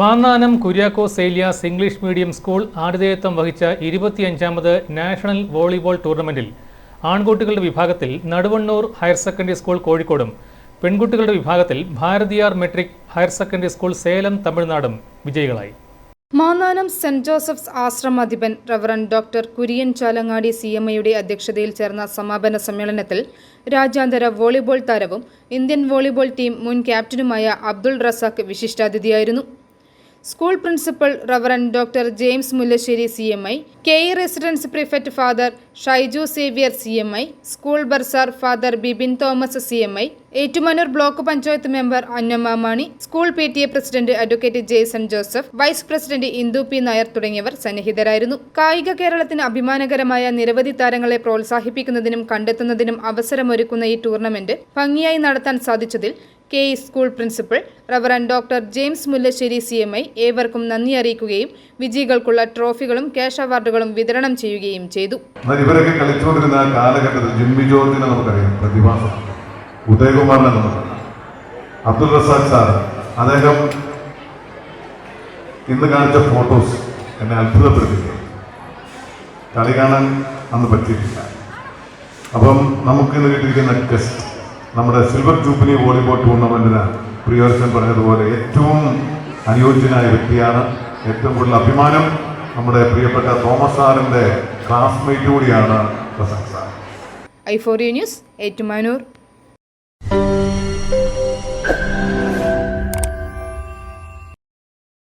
Mannanam Kuriakose Elias English medium school ആതിഥേയത്വം വഹിച്ച ഇരുപത്തിയഞ്ചാമത് national volleyball ടൂർണമെന്റിൽ ആൺകുട്ടികളുടെ വിഭാഗത്തിൽ നടുവണ്ണൂർ ഹയർ സെക്കൻഡറി സ്കൂൾ കോഴിക്കോടും പെൺകുട്ടികളുടെ വിഭാഗത്തിൽ Bharathiyar matric higher secondary school Salem തമിഴ്നാടും വിജയികളായി. Mannanam Saint Joseph's ആശ്രമാധിപൻ reverend doctor Kurian Chalangadi C M ഐയുടെ അധ്യക്ഷതയിൽ ചേർന്ന സമാപന സമ്മേളനത്തിൽ രാജ്യാന്തര വോളിബോൾ താരവും ഇന്ത്യൻ വോളിബോൾ ടീം മുൻ ക്യാപ്റ്റനുമായ Abdul Razak വിശിഷ്ടാതിഥിയായിരുന്നു. School principal reverend doctor James Mullassery C M I K E residence prefect father Shaiju Xavier C M I school bursar father Bibin Thomas C M I Ettumanoor block panchayat member Annamma Mani school P T A president advocate Jaison Joseph vice president Indu P Nair തുടങ്ങിയവർ സന്നിഹിതരായിരുന്നു. കായിക കേരളത്തിന് അഭിമാനകരമായ നിരവധി താരങ്ങളെ പ്രോത്സാഹിപ്പിക്കുന്നതിനും കണ്ടെത്തുന്നതിനും അവസരമൊരുക്കുന്ന ഈ ടൂർണമെന്റ് ഭംഗിയായി നടത്താൻ സാധിച്ചതിൽ K E school principal reverend doctor James Mullassery C M I ഏവർക്കും നന്ദി അറിയിക്കുകയും വിജയികൾക്കുള്ള ട്രോഫികളും ക്യാഷ് അവാർഡുകളും വിതരണം ചെയ്യുകയും ചെയ്തു. ഇവരൊക്കെ കളിച്ചുകൊണ്ടിരുന്ന ആ കാലഘട്ടത്തിൽ ജിമ്മി ജോർജിനെ നമുക്കറിയാം പ്രതിഭാസം. ഉദയകുമാറിനെ നമുക്കറിയാം അബ്ദുൾ റസാഖ് സാർ അദ്ദേഹം ഇന്ന് കാണിച്ച ഫോട്ടോസ് എന്നെ അത്ഭുതപ്പെടുത്തിയിട്ടുണ്ട്. കളി കാണാൻ അന്ന് പറ്റിയിട്ടില്ല. അപ്പം നമുക്ക് ഇന്ന് കിട്ടിയിരിക്കുന്ന ടെസ്റ്റ് നമ്മുടെ സിൽവർ ജൂബിലി വോളിബോൾ ടൂർണമെന്റിന് പ്രിയോർച്ചൻ പറഞ്ഞതുപോലെ ഏറ്റവും അനുയോജ്യനായ വ്യക്തിയാണ് ഏറ്റവും കൂടുതൽ അഭിമാനം നമ്മുടെ പ്രിയപ്പെട്ട തോമസ് സാറിന്റെ ക്ലാസ്മേറ്റ് കൂടിയാണ് Prasang sir I four news Ettumanoor.